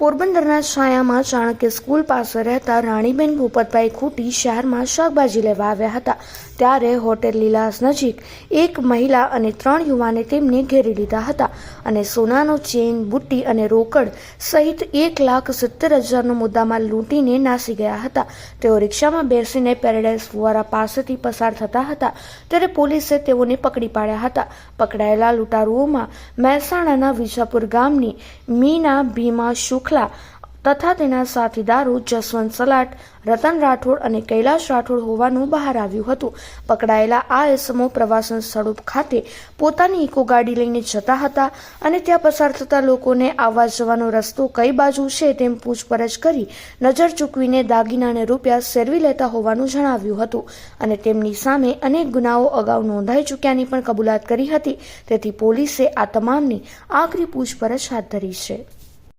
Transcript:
પોરબંદરના છાયામાં ચાણક્ય સ્કૂલ પાસે રહેતા રાણીબેન ભૂપતભાઈ ખૂટી શહેરમાં શાકભાજી લેવા આવ્યા હતા. ત્યારે હોટેલ લીલાસ નજીક એક મહિલા અને ત્રણ યુવાને તેમને ઘેરી લીધા હતા. અને સોનાનો ચેન, બુટ્ટી અને રોકડ સહિત એક લાખ સિત્તેર હજારનો મુદ્દામાલ લૂંટીને નાસી ગયા હતા. તેઓ રિક્ષામાં બેસીને પેરેડાઇઝ ફુવારા પાસેથી પસાર થતા હતા. ત્યારે પોલીસે તેઓને પકડી પાડ્યા હતા. પકડાયેલા લૂંટારુઓમાં મહેસાણાના વિજાપુર ગામની મીના ભીમા શુક્લા તથા તેના સાથીદારો જસવંત સલાટ, રતન રાઠોડ અને કૈલાશ રાઠોડ હોવાનું બહાર આવ્યું હતું. પકડાયેલા આ એસમો પ્રવાસન સ્થળો ખાતે પોતાની ઇકો ગાડી લઈને જતા હતા અને ત્યાં પસાર થતા લોકોને આવવા જવાનો રસ્તો કઈ બાજુ છે તેમ પૂછપરછ કરી નજર ચૂકવીને દાગીનાને રૂપિયા સેરવી લેતા હોવાનું જણાવ્યું હતું અને તેમની સામે અનેક ગુનાઓ અગાઉ નોંધાઈ ચૂક્યાની પણ કબૂલાત કરી હતી. તેથી પોલીસે આ તમામની આખરી પૂછપરછ હાથ ધરી છે.